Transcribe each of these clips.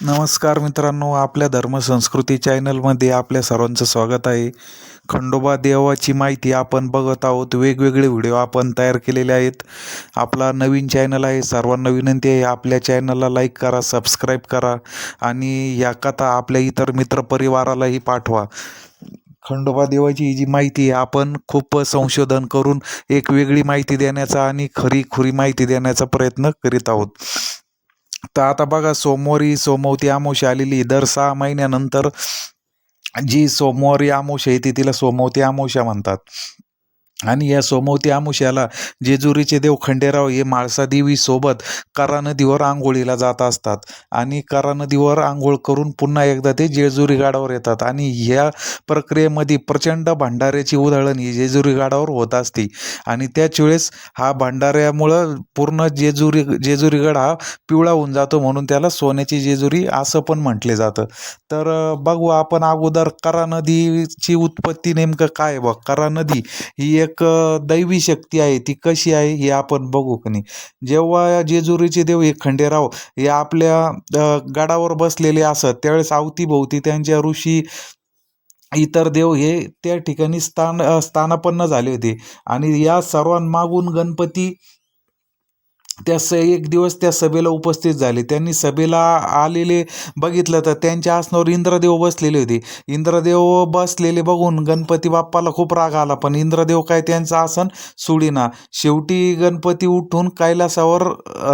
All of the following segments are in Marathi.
नमस्कार मित्रांनो आपल्या धर्मसंस्कृती चॅनलमध्ये आपल्या सर्वांचं स्वागत आहे. खंडोबा देवाची माहिती आपण बघत आहोत. वेगवेगळे व्हिडिओ आपण तयार केलेले आहेत. आपला नवीन चॅनल आहे सर्वांना विनंती आहे आपल्या चॅनलला लाईक करा सबस्क्राईब करा आणि या कथा आपल्या इतर मित्रपरिवारालाही पाठवा. खंडोबा देवाची ही जी माहिती आहे आपण खूप संशोधन करून एक वेगळी माहिती देण्याचा आणि खरी खुरी माहिती देण्याचा प्रयत्न करीत आहोत. तर आता बघा सोमवारी सोमवती अमावस्या आलेली दर सहा महिन्यानंतर जी सोमवारी अमावस्या येते तिला सोमवती अमावस्या म्हणतात. आणि या सोमवती आमुष्याला जेजुरीचे देव खंडेराव हे माळसादेवीसोबत सोबत करा नदीवर आंघोळीला जात असतात. आणि करा नदीवर आंघोळ करून पुन्हा एकदा ते जेजुरी गाडावर येतात. आणि ह्या प्रक्रियेमध्ये प्रचंड भांडाऱ्याची उधळण ही जेजुरी गाडावर होत असते. आणि त्याच वेळेस हा भांडाऱ्यामुळं पूर्ण जेजुरी जेजुरीगड हा पिवळा होऊन जातो म्हणून त्याला सोन्याची जेजुरी असं पण म्हटले जातं. तर बघू आपण अगोदर करा नदीची उत्पत्ती नेमकं काय बघ. करा नदी ही एक दैवी शक्ती आहे ती कशी आहे हे आपण बघू का नाही. जेव्हा जेजुरीचे देव हे खंडेराव हे आपल्या गडावर बसलेले असत त्यावेळेस अवतीभोवती त्यांच्या ऋषी इतर देव हे त्या ठिकाणी स्थान स्थानापन्न झाले होते. आणि या सर्वांमागून गणपती त्या स एक दिवस त्या सभेला उपस्थित झाले. त्यांनी सभेला आलेले बघितलं तर त्यांच्या आसनावर इंद्रदेव बसलेले होते. इंद्रदेव बसलेले बघून गणपती बाप्पाला खूप राग आला. पण इंद्रदेव काय त्यांचं आसन सोडिना. शेवटी गणपती उठून कैलासावर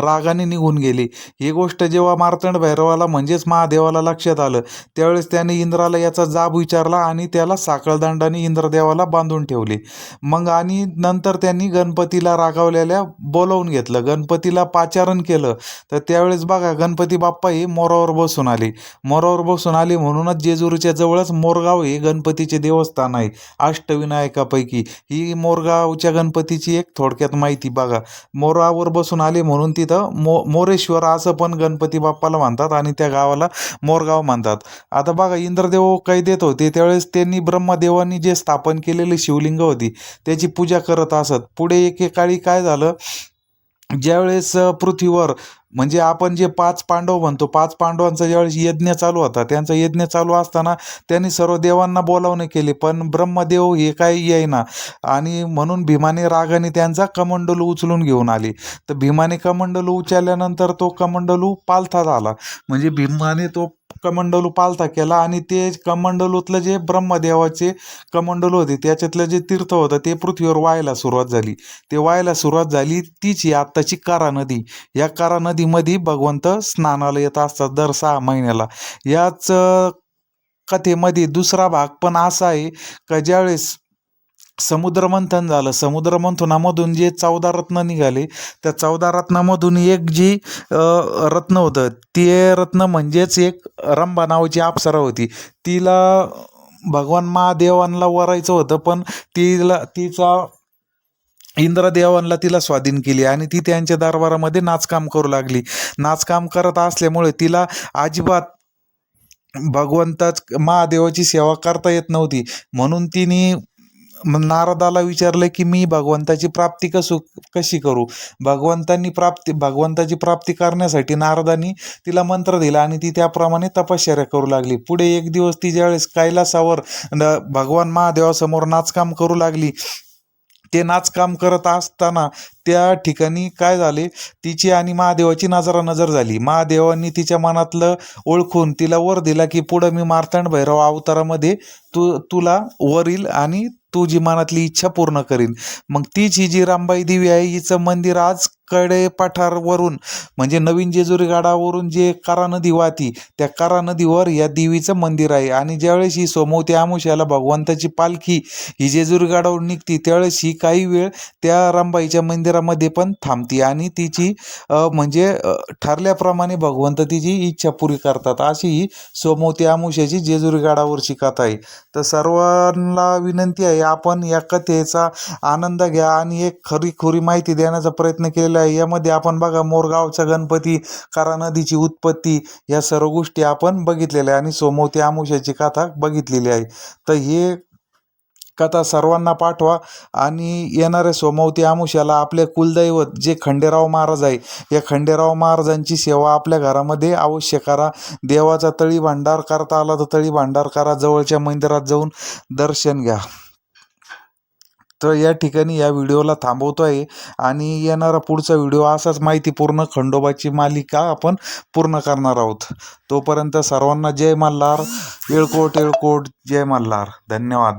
रागाने निघून गेले. ही गोष्ट जेव्हा मार्तंड भैरवाला म्हणजेच महादेवाला लक्षात आलं त्यावेळेस त्याने इंद्राला याचा जाब विचारला आणि त्याला साखळदंडाने इंद्रदेवाला बांधून ठेवले. मग आणि नंतर त्यांनी गणपतीला रागावलेल्या बोलावून घेतलं. गणपतीला पाचारण केलं. तर त्यावेळेस बघा गणपती बाप्पाही मोरावर बसून आले. मोरावर बसून आली म्हणूनच जेजुरीच्या जवळच मोरगाव हे गणपतीचे देवस्थान आहे अष्टविनायकापैकी. ही मोरगावच्या गणपतीची एक थोडक्यात माहिती बघा. मोरावर बसून आली म्हणून तिथं मो मोरेश्वर असं पण गणपती बाप्पाला म्हणतात आणि त्या गावाला मोरगाव म्हणतात. आता बघा इंद्रदेव काही देत? होते त्यावेळेस त्यांनी ब्रह्मदेवांनी जे स्थापन केलेली शिवलिंग होती त्याची पूजा करत असत. पुढे एकेकाळी काय झालं? ज्यावेळेस पृथ्वीवर म्हणजे आपण जे पाच पांडव म्हणतो पाच पांडवांचा ज्यावेळेस यज्ञ चालू होता त्यांचा यज्ञ चालू असताना त्यांनी सर्व देवांना बोलावणे केले पण ब्रह्मदेव हे काही येईना. आणि म्हणून भीमाने रागाने त्यांचा कमंडलू उचलून घेऊन आले. तर भीमाने कमंडलू उचलल्यानंतर तो कमंडलू पालथा झाला. म्हणजे भीमाने तो कमंडलू पालथा केला आणि ते कमंडलूतलं जे ब्रह्मदेवाचे कमंडलू होते त्याच्यातलं जे तीर्थ होतं ते पृथ्वीवर व्हायला सुरुवात झाली. ते व्हायला सुरुवात झाली तीच ही आत्ताची कारा नदी या कारा नदीमध्ये भगवंत स्नानाला येत असतात दर सहा महिन्याला. याच कथेमध्ये दुसरा भाग पण असा आहे का ज्यावेळेस समुद्रमंथन झालं समुद्रमंथनामधून जे चौदा रत्न निघाले त्या चौदा रत्नामधून एक जी रत्न होतं ते रत्न म्हणजेच एक रंभा नावाची अप्सरा होती. तिला भगवान महादेवांना वरायचं होतं पण तिला तिचा इंद्रदेवांना तिला स्वाधीन केली आणि ती त्यांच्या दरबारामध्ये नाचकाम करू लागली. नाचकाम करत असल्यामुळे तिला अजिबात भगवंताच महादेवाची सेवा करता येत नव्हती. म्हणून तिने नारदाला विचारलं की मी भगवंताची प्राप्ती कसू कशी करू? भगवंतांनी प्राप्ती भगवंताची प्राप्ती करण्यासाठी नारदांनी तिला मंत्र दिला आणि ती त्याप्रमाणे तपश्चर्या करू लागली. पुढे एक दिवस ती ज्यावेळेस कैलासावर न- भगवान महादेवासमोर नाचकाम करू लागली ते नाचकाम करत असताना त्या ठिकाणी काय झाले? तिची आणि महादेवाची नजरा नजर झाली. महादेवांनी तिच्या मनातलं ओळखून तिला वर दिला की पुढं मी मार्तंड भैरव अवतारामध्ये तू तुला वर येईल आणि तुझी जी मनातली इच्छा पूर्ण करीन. मग तीच ही जी रामबाई देवी आहे हिचं मंदिर आज कडे पठारवरून म्हणजे नवीन जेजुरी गाडावरून जे कारा नदी वाहती त्या कारा नदीवर या देवीचं मंदिर आहे. आणि ज्यावेळेस ही सोमवती आमुष्याला भगवंताची पालखी ही जेजुरी गाडावर निघती त्यावेळेस ही काही वेळ त्या रामबाईच्या मंदिरामध्ये पण थांबती. आणि तिची म्हणजे ठरल्याप्रमाणे भगवंत तिची इच्छा पुरी करतात. अशी ही सोमवती आमुष्याची जेजुरी गाडावरची कथा आहे. तर सर्वांना विनंती आहे आपण या कथेचा आनंद घ्या आणि एक खरी खुरी माहिती देण्याचा प्रयत्न केलेला आहे यामध्ये आपण बघा मोरगावचा गणपती कारा नदीची उत्पत्ती या सर्व गोष्टी आपण बघितलेल्या आहे आणि सोमवती आमुष्याची कथा बघितलेली आहे. तर हे कथा सर्वांना पाठवा आणि येणाऱ्या सोमवती आमुष्याला आपले कुलदैवत जे खंडेराव महाराज आहे या खंडेराव महाराजांची सेवा आपल्या घरामध्ये अवश्य करा. देवाचा तळी भांडार करता आला तर तळी भांडार करा. जवळच्या मंदिरात जाऊन दर्शन घ्या. तर या ठिकाणी या व्हिडिओला थांबवतो आहे आणि येणारा पुढचा व्हिडिओ असाच माहितीपूर्ण खंडोबाची मालिका आपण पूर्ण करणार आहोत. तोपर्यंत सर्वांना जय मल्हार. येळकोट येळकोट जय मल्हार. धन्यवाद.